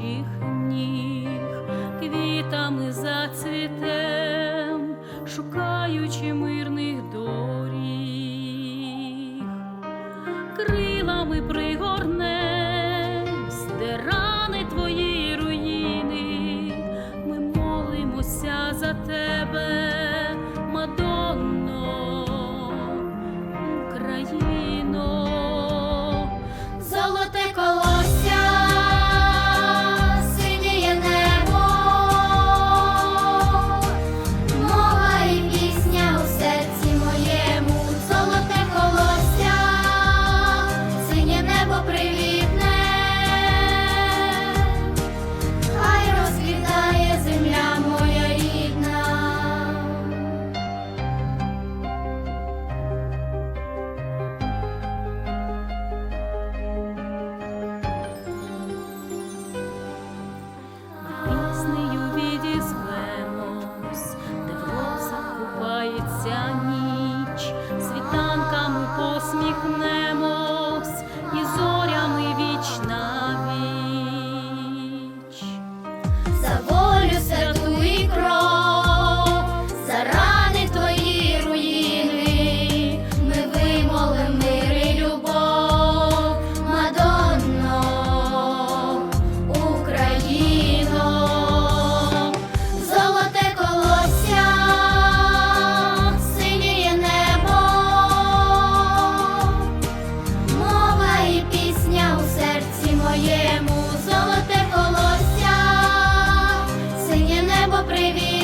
наших ніг, квітами зацвітем, шукаючи ми. привіт.